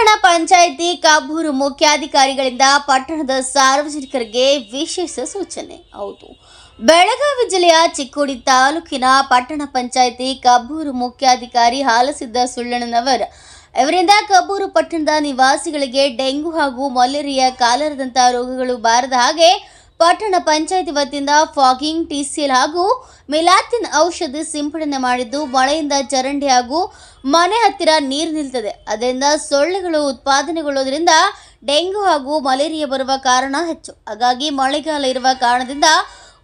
ಪಟ್ಟಣ ಪಂಚಾಯಿತಿ ಕಾಬೂರು ಮುಖ್ಯಾಧಿಕಾರಿಗಳಿಂದ ಪಟ್ಟಣದ ಸಾರ್ವಜನಿಕರಿಗೆ ವಿಶೇಷ ಸೂಚನೆ. ಹೌದು. ಬೆಳಗಾವಿ ಜಿಲ್ಲೆಯ ಚಿಕ್ಕೋಡಿ ತಾಲೂಕಿನ ಪಟ್ಟಣ ಪಂಚಾಯಿತಿ ಕಬ್ಬೂರು ಮುಖ್ಯಾಧಿಕಾರಿ ಹಾಲಸಿದ್ದ ಸುಳ್ಳಣ್ಣನವರ್ ಇವರಿಂದ ಕಬ್ಬೂರು ಪಟ್ಟಣದ ನಿವಾಸಿಗಳಿಗೆ ಡೆಂಗು ಹಾಗೂ ಮಲೇರಿಯಾ ಕಾಲರದಂತಹ ರೋಗಗಳು ಬಾರದ ಹಾಗೆ ಪಟ್ಟಣ ಪಂಚಾಯಿತಿ ವತಿಯಿಂದ ಫಾಗಿಂಗ್ ಟಿಸಿಎಲ್ ಹಾಗೂ ಮಿಲಾತಿನ್ ಔಷಧಿ ಸಿಂಪಡಣೆ ಮಾಡಿದ್ದು ಮಳೆಯಿಂದ ಚರಂಡಿ ಹಾಗೂ ಮನೆ ಹತ್ತಿರ ನೀರು ನಿಲ್ತದೆ. ಅದರಿಂದ ಸೊಳ್ಳೆಗಳು ಉತ್ಪಾದನೆಗೊಳ್ಳುವುದರಿಂದ ಡೆಂಗು ಹಾಗೂ ಮಲೇರಿಯಾ ಬರುವ ಕಾರಣ ಹೆಚ್ಚು. ಹಾಗಾಗಿ ಮಳೆಗಾಲ ಇರುವ ಕಾರಣದಿಂದ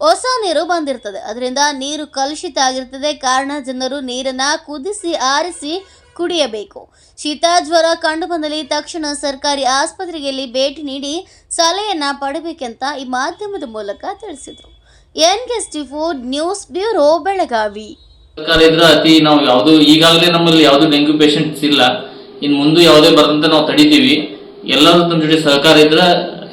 ಹೊಸ ನೀರು ಬಂದಿರ್ತದೆ ಅದರಿಂದ ನೀರು ಕಲುಷಿತ ಆಗಿರ್ತದೆ ಕಾರಣ ಜನರು ನೀರನ್ನ ಕುದಿಸಿ, ಆರಿಸಿ ಕುಡಿಯಬೇಕು. ಶೀತ ಜ್ವರ ಕಂಡು ಬಂದಲ್ಲಿ ತಕ್ಷಣ ಸರ್ಕಾರಿ ಆಸ್ಪತ್ರೆಯಲ್ಲಿ ಭೇಟಿ ನೀಡಿ ಸಲಹೆಯನ್ನ ಪಡಬೇಕೆಂತ ಈ ಮಾಧ್ಯಮದ ಮೂಲಕ ತಿಳಿಸಿದರು. N T four news bureau Belagavi. ಸರ್ಕಾರ ಇದ್ರೆ ಅತಿ ನಾವು ಯಾವುದು ಈಗಾಗಲೇ ನಮ್ಮಲ್ಲಿ ಯಾವುದು ಡೆಂಗ್ಯೂ ಪೇಷಂಟ್ಸ್ ಇಲ್ಲ. ಇನ್ ಮುಂದೆ ಯಾವುದೇ ಬರದಂತೆ ನಾವು ತಡಿತೀವಿ. ಎಲ್ಲರೂ ತಮ್ಮ ಜೊತೆ ಸಹಕಾರ ಇದ್ರೆ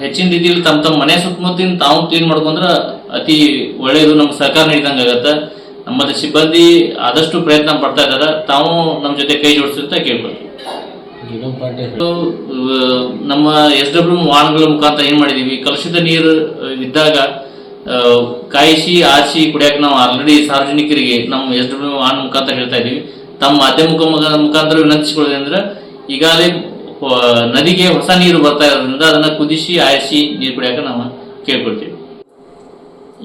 ಹೆಚ್ಚಿನ ರೀತಿಯಲ್ಲಿ ತಮ್ಮ ತಮ್ಮ ಮನೆ ಸುತ್ತಮುತ್ತಿನ ತಾವು ಕ್ಲೀನ್ ಮಾಡ್ಕೊಂಡ್ರೆ ಅತಿ ಒಳ್ಳೆಯದು ನಮ್ಗೆ ಸಹಕಾರ ನೀಡಿದಂಗೆ ಆಗತ್ತೆ ನಮ್ಮಲ್ಲಿ ಸಿಬ್ಬಂದಿ ಆದಷ್ಟು ಪ್ರಯತ್ನ ಪಡ್ತಾ ಇದ್ದಾರೆ. ತಾವು ನಮ್ಮ ಜೊತೆ ಕೈ ಜೋಡಿಸುತ್ತಾ ಕೇಳ್ಕೊಳ್ತೀವಿ ನಮ್ಮ ಎಸ್ ಡಬ್ಲ್ಯೂ ವಾಹನಗಳ ಮುಖಾಂತರ ಏನ್ ಮಾಡಿದೀವಿ? ಕಲುಷಿತ ನೀರು ಇದ್ದಾಗ ಕಾಯಿಸಿ ಆರಿಸಿ ಕುಡಿಯಕ್ಕೆ ನಾವು ಆಲ್ರೆಡಿ ಸಾರ್ವಜನಿಕರಿಗೆ ನಮ್ಮ ಎಸ್ ಡಬ್ಲ್ಯೂ ವಾಹನ ಮುಖಾಂತರ ಹೇಳ್ತಾ ಇದೀವಿ ತಮ್ಮ ಮಾಧ್ಯಮ ಮುಖಾಂತರ ಮುಖಾಂತರ ವಿನಂತಿಸಿಕೊಳ್ಳೋದಂದ್ರೆ ಈಗಾಗಲೇ ನದಿಗೆ ಹೊಸ ನೀರು ಬರ್ತಾ ಇರೋದ್ರಿಂದ ಅದನ್ನ ಕುದಿಸಿ ಆಯಿಸಿ ನೀರು ಕುಡಿಯಕ್ಕೆ ನಾವು ಕೇಳ್ಕೊಳ್ತೀವಿ.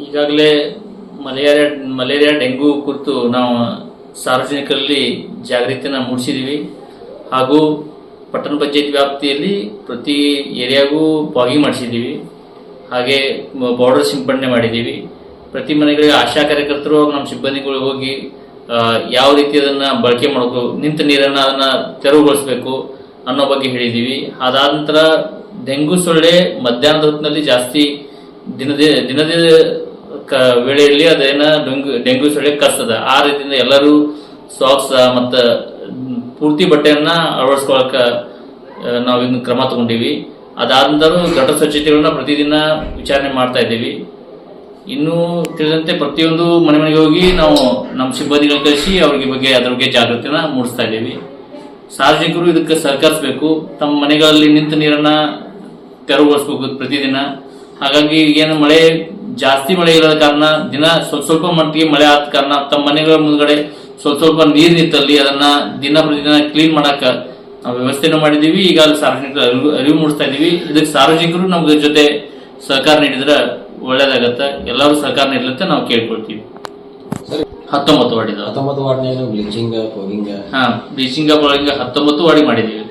ಈಗಾಗಲೇ ಮಲೇರಿಯಾ ಮಲೇರಿಯಾ ಡೆಂಗು ಕುರಿತು ನಾವು ಸಾರ್ವಜನಿಕರಲ್ಲಿ ಜಾಗೃತಿನ ಮೂಡಿಸಿದ್ದೀವಿ ಹಾಗೂ ಪಟ್ಟಣ ಪಂಚಾಯತ್ ವ್ಯಾಪ್ತಿಯಲ್ಲಿ ಪ್ರತಿ ಏರಿಯಾಗೂ ಬಾಗಿ ಮಾಡಿಸಿದ್ದೀವಿ ಹಾಗೆ ಬಾರ್ಡರ್ ಸಿಂಪಡಣೆ ಮಾಡಿದ್ದೀವಿ ಪ್ರತಿ ಮನೆಗಳಿಗೆ ಆಶಾ ಕಾರ್ಯಕರ್ತರು ನಮ್ಮ ಸಿಬ್ಬಂದಿಗಳು ಹೋಗಿ ಯಾವ ರೀತಿ ಅದನ್ನ ಬಳಕೆ ಮಾಡಬೇಕು, ನಿಂತ ನೀರನ್ನ ಅದನ್ನು ತೆರವುಗೊಳಿಸಬೇಕು ಅನ್ನೋ ಬಗ್ಗೆ ಹೇಳಿದ್ದೀವಿ ಅದಾದ ನಂತರ ಡೆಂಗು ಸೊಳ್ಳೆ ಮಧ್ಯಾಹ್ನದ ಹೊತ್ತಿನಲ್ಲಿ ಜಾಸ್ತಿ ದಿನದ ದಿನದ ಕ ವೇಳೆಯಲ್ಲಿ ಅದೇನ ಡೆಂಗು ಡೆಂಗು ಸೊಳ್ಳೆ ಕಸ್ತದ ಆ ರೀತಿಯಿಂದ ಎಲ್ಲರೂ ಸಾಕ್ಸ್ ಮತ್ತ ಪೂರ್ತಿ ಬಟ್ಟೆಯನ್ನ ಅಳವಡಿಸ್ಕೊಳಕ ನಾವು ಇನ್ನು ಕ್ರಮ ತಗೊಂಡಿವಿ. ಅದಾದಂತರೂ ಘಟ ಸ್ವಚ್ಛತೆಗಳನ್ನ ಪ್ರತಿದಿನ ವಿಚಾರಣೆ ಮಾಡ್ತಾ ಇದ್ದೀವಿ. ಇನ್ನೂ ತಿಳಿದಂತೆ ಪ್ರತಿಯೊಂದು ಮನೆ ಮನೆಗೆ ಹೋಗಿ ನಾವು ನಮ್ಮ ಸಿಬ್ಬಂದಿಗಳು ಕಳಿಸಿ ಅವ್ರಿಗೆ ಬಗ್ಗೆ ಅದ್ರ ಬಗ್ಗೆ ಜಾಗೃತಿನ ಮೂಡಿಸ್ತಾ ಇದ್ದೀವಿ. ಸಾರ್ವಜನಿಕರು ಇದಕ್ಕೆ ಸಹಕರಿಸಬೇಕು. ತಮ್ಮ ಮನೆಗಳಲ್ಲಿ ನಿಂತ ನೀರನ್ನ ತೆರವುಗೊಳಿಸ್ಬೇಕು ಪ್ರತಿದಿನ. ಹಾಗಾಗಿ ಏನು ಮಳೆ ಜಾಸ್ತಿ ಮಳೆ ಇರೋದ ಕಾರಣ ದಿನ ಸ್ವಲ್ಪ ಸ್ವಲ್ಪ ಮಟ್ಟಿಗೆ ಮಳೆ ಆದ ಕಾರಣ ತಮ್ಮ ಮನೆಗಳ ಮುಂದ್ಗಡೆ ಸ್ವಲ್ಪ ಸ್ವಲ್ಪ ನೀರು ನಿಂತಲ್ಲಿ ಅದನ್ನ ದಿನ ಪ್ರತಿದಿನ ಕ್ಲೀನ್ ಮಾಡಾಕ ನಾವು ವ್ಯವಸ್ಥೆನ ಮಾಡಿದೀವಿ ಈಗ ಅಲ್ಲಿ ಸಾರ್ವಜನಿಕರು ಅರಿವು ಅರಿವು ಮೂಡಿಸ್ತಾ ಇದೀವಿ ಇದಕ್ಕೆ ಸಾರ್ವಜನಿಕರು ನಮ್ಗೆ ಜೊತೆ ಸಹಕಾರ ನೀಡಿದ್ರೆ ಒಳ್ಳೇದಾಗತ್ತೆ. ಎಲ್ಲರೂ ಸಹಕಾರ ನೀಡಲಂತೆ ನಾವು ಕೇಳ್ಕೊಳ್ತೀವಿ. ಹತ್ತೊಂಬತ್ತು ವಾರ್ಡ್ ಇದೆ ಹತ್ತೊಂಬತ್ತು ವಾರ್ಡ್ನೇನು ಬ್ಲೀಚಿಂಗ್ ಹಾ ಬ್ಲೀಚಿಂಗ್ ಹತ್ತೊಂಬತ್ತು ವಾರ್ಡಿಗೆ ಮಾಡಿದೀವಿ.